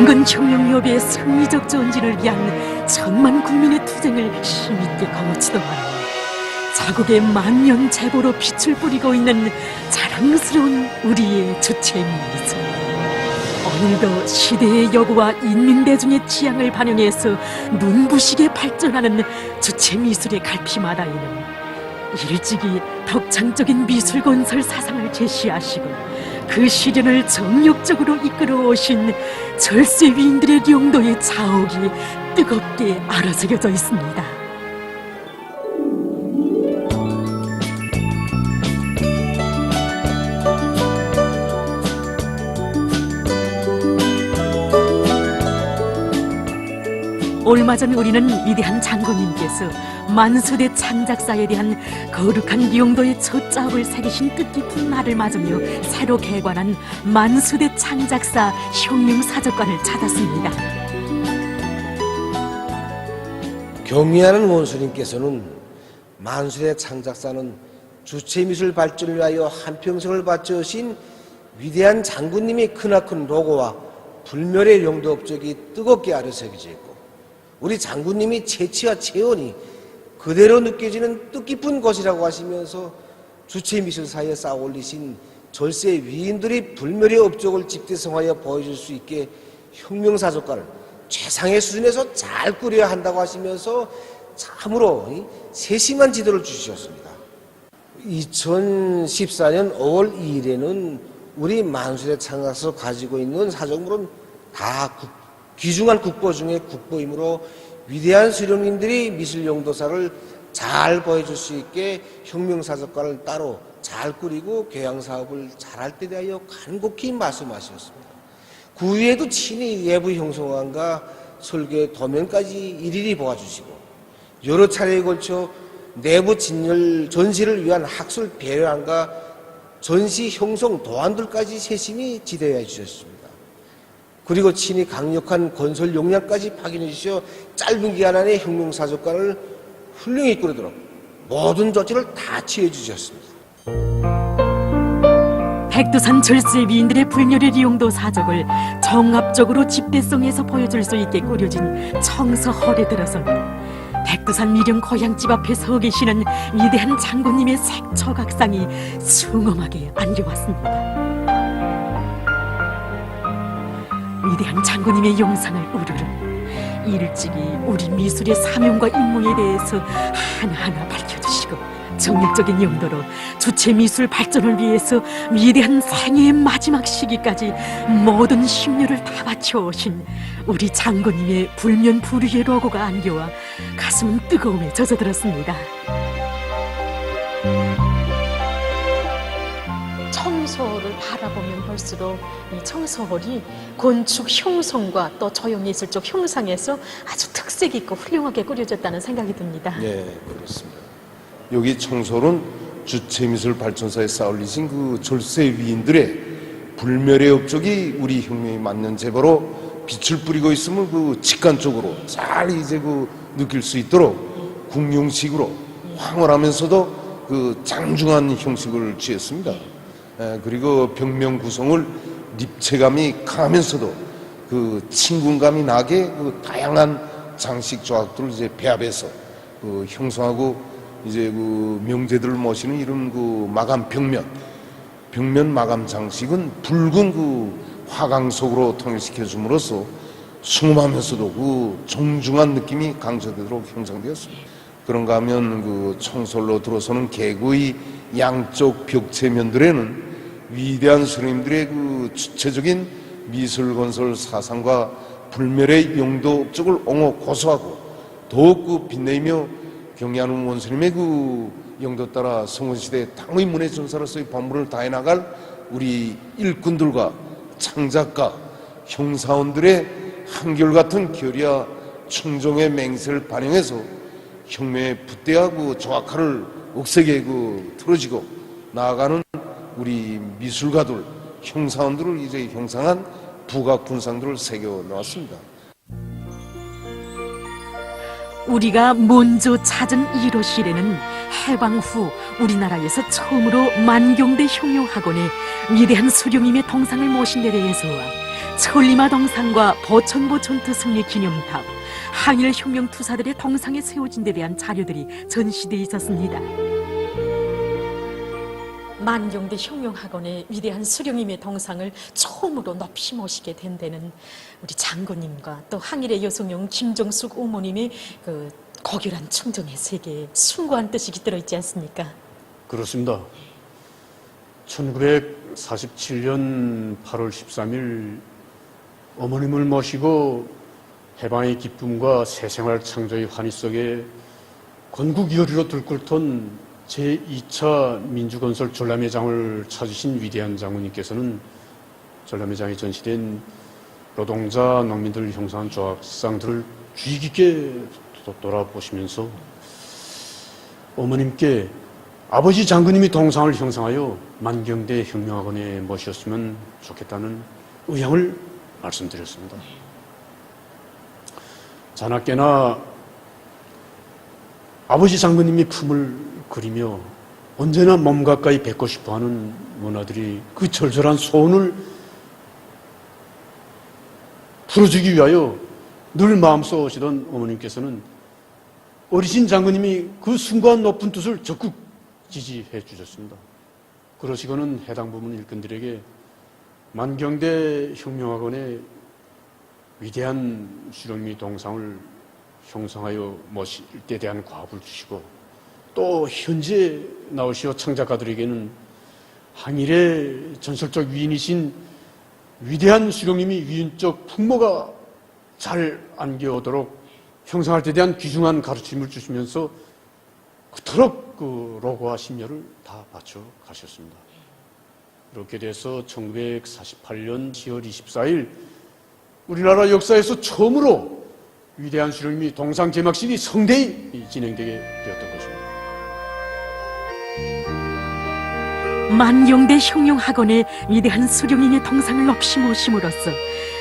강건 혁명협의 승리적 전진을 위한 천만 국민의 투쟁을 힘있게 거머치더만 자국의 만년 재고로 빛을 뿌리고 있는 자랑스러운 우리의 주체 미소 오늘도 시대의 여부와 인민대중의 취향을 반영해서 눈부시게 발전하는 주체 미술의 갈피마다에는 일찍이 덕창적인 미술 건설 사상을 제시하시고 그 시련을 정력적으로 이끌어 오신 절세 위인들의 용도의 자옥이 뜨겁게 알아새겨져 있습니다. 얼마 전 우리는 위대한 장군님께서 만수대 창작사에 대한 거룩한 용도의 첫 자업을 새기신 뜻깊은 날을 맞으며 새로 개관한 만수대 창작사 혁명사적관을 찾았습니다. 경의하는 원수님께서는 만수의 창작사는 주체미술 발전을 위하여 한평생을 바쳐오신 위대한 장군님의 크나큰 로고와 불멸의 용도 업적이 뜨겁게 아려새겨져 있고 우리 장군님이 채취와 체온이 그대로 느껴지는 뜻깊은 것이라고 하시면서 주체 미술 사이에 쌓아 올리신 절세 위인들의 불멸의 업적을 집대성하여 보여줄 수 있게 혁명사적가를 최상의 수준에서 잘 꾸려야 한다고 하시면서 참으로 이 세심한 지도를 주셨습니다. 2014년 5월 2일에는 우리 만수대 창가서 가지고 있는 사정물은 다 국- 귀중한 국보 중에 국보이므로 위대한 수령님들이 미술 용도사를 잘 보여줄 수 있게 혁명사적관을 따로 잘 꾸리고 교양사업을 잘할 때 대하여 간곡히 말씀하셨습니다. 그 위에도 친히 외부 형성안과 설계 도면까지 일일이 보아주시고 여러 차례에 걸쳐 내부 진열 전시를 위한 학술 배려안과 전시 형성 도안들까지 세심히 지도해 주셨습니다. 그리고 친히 강력한 건설 용량까지 확인해 주셔 짧은 기간 안에 혁명사적관을 훌륭히 꾸리도록 모든 조치를 다 취해 주셨습니다. 백두산 절세 위인들의 불멸의 이용도 사적을 정합적으로 집대성에서 보여줄 수 있게 꾸려진 청서헐에 들어서는 백두산 미령 고향집 앞에 서 계시는 위대한 장군님의 색처각상이 숭엄하게 안겨왔습니다. 위대한 장군님의 용상을 우르르 일찍이 우리 미술의 사명과 임무에 대해서 하나하나 밝혀주시고 정력적인 용도로 주체 미술 발전을 위해서 위대한 생애의 마지막 시기까지 모든 심려를 다 바쳐 오신 우리 장군님의 불면 불위의 로고가 안겨와 가슴은 뜨거움에 젖어들었습니다. 볼수록 이 청소홀이 건축 형성과 또 조형예술적 형상에서 아주 특색 있고 훌륭하게 꾸려졌다는 생각이 듭니다. 예, 그렇습니다. 여기 청솔은 주체미술 발전사에 쌓아올리신 그 절세 위인들의 불멸의 업적이 우리 혁명이 맞는 제보로 빛을 뿌리고 있음을 그 직관적으로 잘 이제 그 느낄 수 있도록 궁용식으로 황홀하면서도 그 장중한 형식을 취했습니다. 예, 그리고 벽면 구성을 입체감이 강하면서도 그 친근감이 나게 그 다양한 장식 조합들을 이제 배합해서 그 형성하고 이제 그 명제들을 모시는 이런 그 마감 벽면 벽면 마감 장식은 붉은 그 화강석으로 통일시켜 줌으로써 숭엄하면서도 그 정중한 느낌이 강조되도록 형성되었습니다. 그런가 하면 그 청솔로 들어서는 개구의 양쪽 벽체면들에는 위대한 스님들의 그 주체적인 미술 건설 사상과 불멸의 용도 업적을 옹호 고소하고 더욱 그 빛내며 경의하는 원스님의 그 영도 따라 성원시대 당의 문의 전사로서의 본분을 다해 나갈 우리 일꾼들과 창작가, 형사원들의 한결같은 결의와 충정의 맹세를 반영해서 혁명의 붓대하고 조악화를 억세게 그 틀어지고 나아가는 우리 미술가들, 형사원들을 이제 형상한 부각 군상들을 새겨 놓았습니다. 우리가 먼저 찾은 이로실에는 해방 후 우리나라에서 처음으로 만경대 흉룡학원에 위대한 수령님의 동상을 모신 데 대해서와 천리마 동상과 보천보 전투 승리 기념탑, 항일 혁명 투사들의 동상에 세워진 데 대한 자료들이 전시돼 있었습니다. 만경대 혁명학원의 위대한 수령님의 동상을 처음으로 높이 모시게 된 데는 우리 장군님과 또 항일의 여성용 김정숙 어머님의 그 고결한 충정의 세계에 숭고한 뜻이 깃들어 있지 않습니까? 그렇습니다. 1947년 8월 13일 어머님을 모시고 해방의 기쁨과 새생활 창조의 환희 속에 건국 열의로 들끓던 제2차 민주건설 전람회장을 찾으신 위대한 장군님께서는 전람회장에 전시된 노동자, 농민들을 형성한 조합상들을 주의 깊게 도- 돌아보시면서 어머님께 아버지 장군님이 동상을 형성하여 만경대 혁명학원에 모셨으면 좋겠다는 의향을 말씀드렸습니다. 자나깨나 아버지 장군님이 품을 그리며 언제나 몸 가까이 뵙고 싶어 하는 문화들이 그 절절한 소원을 풀어주기 위하여 늘 마음속으시던 어머님께서는 어리신 장군님이 그 숭고한 높은 뜻을 적극 지지해 주셨습니다. 그러시고는 해당 부문 일꾼들에게 만경대 혁명학원의 위대한 수령미 동상을 형성하여 모실 때 대한 과업을 주시고 또 현재 나오시어 창작가들에게는 항일의 전설적 위인이신 위대한 수령님이 위인적 풍모가 잘 안겨오도록 형성할 때 대한 귀중한 가르침을 주시면서 그토록 그 로고와 심려를 다 바쳐 가셨습니다. 이렇게 돼서 1948년 10월 24일 우리나라 역사에서 처음으로 위대한 수령님이 동상 개막식이 성대히 진행되게 되었던 것입니다. 만경대 혁명학원의 위대한 수령님의 동상을 높이 모심으로써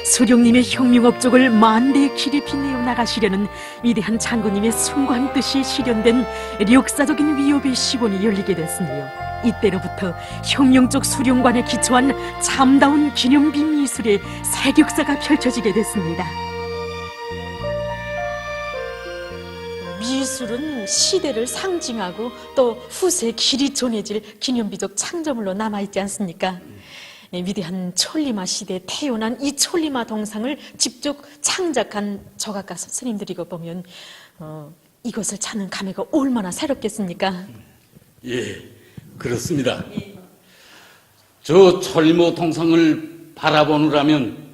수령님의 혁명업적을 만대의 길이 빛내어 나가시려는 위대한 장군님의 숭고한 뜻이 실현된 역사적인 위협의 시본이 열리게 됐으며 이때로부터 혁명적 수령관에 기초한 참다운 기념비 미술의 세격사가 펼쳐지게 됐습니다. 미술은 시대를 상징하고 또 후세에 길이 전해질 기념비적 창조물로 남아있지 않습니까? 예, 위대한 촐리마 시대에 태어난 이 촐리마 동상을 직접 창작한 조각가 스님들이고 보면 어, 이것을 찾는 감회가 얼마나 새롭겠습니까? 예, 그렇습니다. 저 천리모 동상을 바라보느라면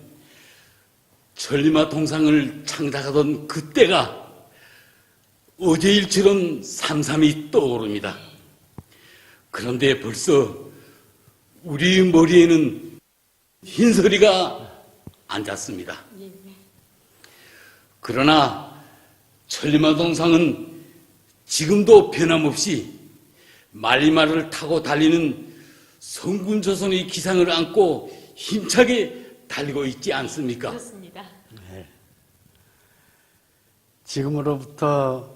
천리마 동상을 창작하던 그때가 어제 일처럼 삼삼이 떠오릅니다. 그런데 벌써 우리 머리에는 흰서리가 앉았습니다. 그러나 천리마 동상은 지금도 변함없이 말리마를 타고 달리는 성군 조선의 기상을 안고 힘차게 달리고 있지 않습니까? 그렇습니다. 지금으로부터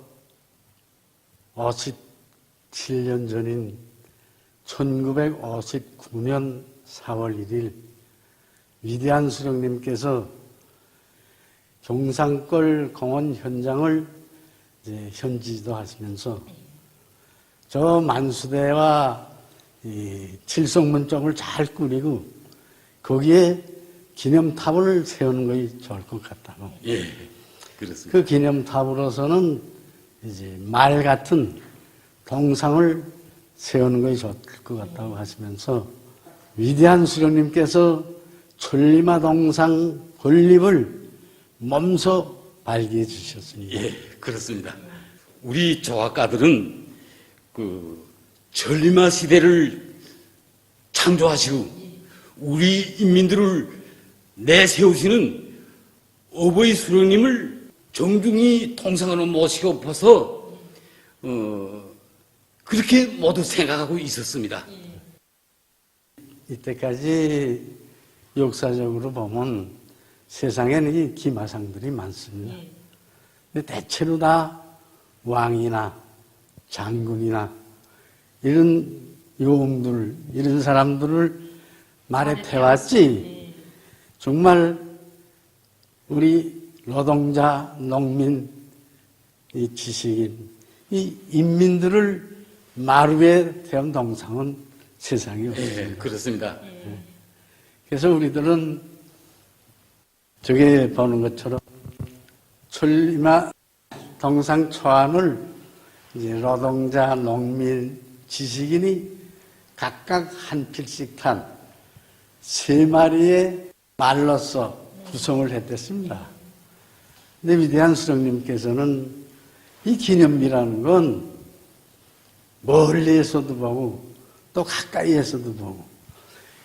57년 전인 1959년 4월 1일 위대한 수령님께서 경상골 공원 현장을 현지도 하시면서 저 만수대와 이 칠성문점을 잘 꾸리고 거기에 기념탑을 세우는 것이 좋을 것 같다고. 예, 그렇습니다. 그 기념탑으로서는 이제 말 같은 동상을 세우는 것이 좋을 것 같다고 하시면서 위대한 수령님께서 천리마 동상 건립을 몸소 발기해 주셨습니다. 예, 그렇습니다. 우리 조각가들은 그 전리마 시대를 창조하시고 우리 인민들을 내세우시는 어버이 수령님을 정중히 동상으로 모시고퍼서 어, 그렇게 모두 생각하고 있었습니다. 이때까지 역사적으로 보면 세상에는 이 기마상들이 많습니다. 근데 대체로 다 왕이나 장군이나 이런 요웅들, 이런 사람들을 말에 태웠지. 정말 우리 노동자, 농민, 이 지식인, 이 인민들을 마루에 태운 동상은 세상에 없습니다. 예, 그렇습니다. 그래서 우리들은 저게 보는 것처럼 천리마 동상 초안을 이제 노동자, 농민, 지식인이 각각 한 필씩 탄 세 마리의 말로서 구성을 했댔습니다. 근데 위대한 수령님께서는 이 기념비라는 건 멀리에서도 보고 또 가까이에서도 보고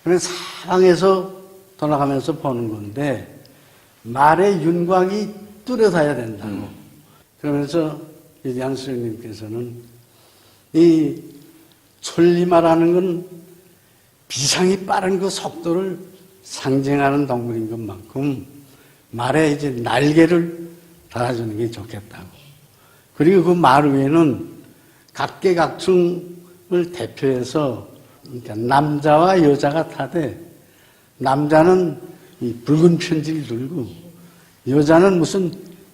그런 사방에서 돌아가면서 보는 건데 말의 윤곽이 뚜렷해야 된다고. 그러면서 위대한 수령님께서는 이 천리마라는 건 비상이 빠른 그 속도를 상징하는 동물인 것만큼 말에 이제 날개를 달아주는 게 좋겠다고. 그리고 그 말 위에는 각계각층을 대표해서 그러니까 남자와 여자가 타되 남자는 이 붉은 편지를 들고 여자는 무슨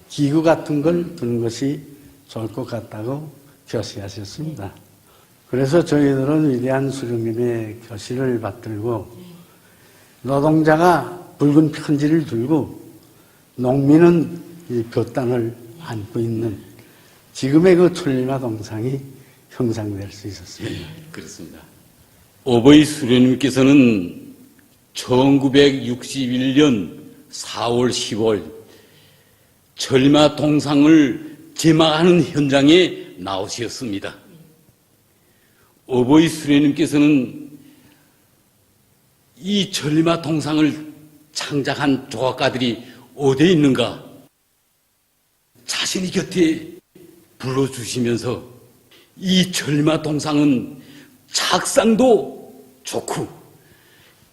기구 같은 걸 드는 것이 좋을 것 같다고 교시하셨습니다. 그래서 저희들은 위대한 수령님의 교시를 받들고 노동자가 붉은 편지를 들고 농민은 이 볕단을 안고 있는 지금의 그 천리마 동상이 형상될 수 있었습니다. 그렇습니다. 오버이 수련님께서는 1961년 4월 10월 절마 동상을 제막하는 현장에 나오셨습니다. 오버이 수련님께서는 이 절마 동상을 창작한 조각가들이 어디에 있는가 자신이 곁에 불러주시면서 이 절마 동상은 작상도 좋고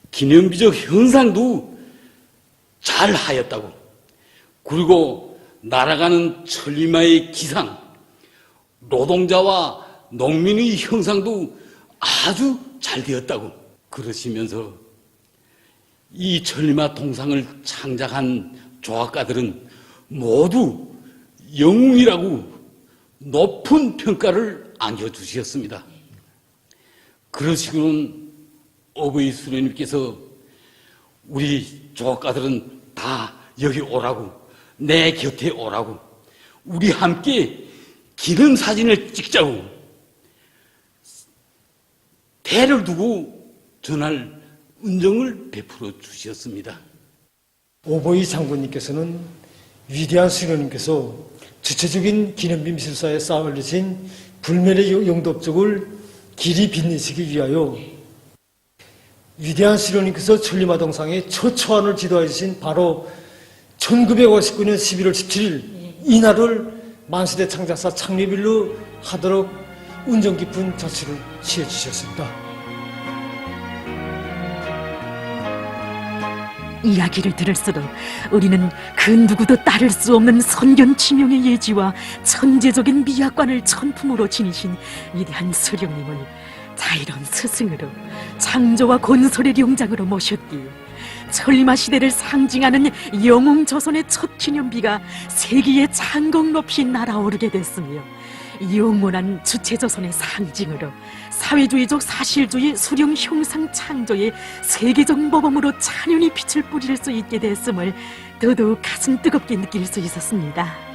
기념비적 형상도 잘 하였다고. 그리고 날아가는 천리마의 기상 노동자와 농민의 형상도 아주 잘 되었다고 그러시면서 이 천리마 동상을 창작한 조각가들은 모두 영웅이라고 높은 평가를 안겨주셨습니다. 그러시고는 어버이 수련님께서 우리 조각가들은 다 여기 오라고 내 곁에 오라고 우리 함께 기념 사진을 찍자고 대를 두고 전할 은정을 베풀어 주셨습니다. 오보이 장군님께서는 위대한 수련님께서 주체적인 기념비 미술사에 쌓아 올리신 불멸의 용도업적을 길이 빛내시기 위하여 위대한 수련님께서 천리마동상의 첫 초안을 지도해 주신 바로 1959년 11월 17일 이날을 만세대 창작사 창립일로 하도록 운정 깊은 조치를 취해 주셨습니다. 이야기를 들을수록 우리는 그 누구도 따를 수 없는 선견지명의 예지와 천재적인 미학관을 천품으로 지니신 위대한 수령님을 자이로운 스승으로 창조와 건설의 용장으로 모셨기에 천리마 시대를 상징하는 영웅 조선의 첫 기념비가 세계의 창공 높이 날아오르게 됐으며 영원한 주체조선의 상징으로 사회주의적 사실주의 수령 형상 창조의 세계적 모범으로 찬연히 빛을 뿌릴 수 있게 됐음을 더더욱 가슴 뜨겁게 느낄 수 있었습니다.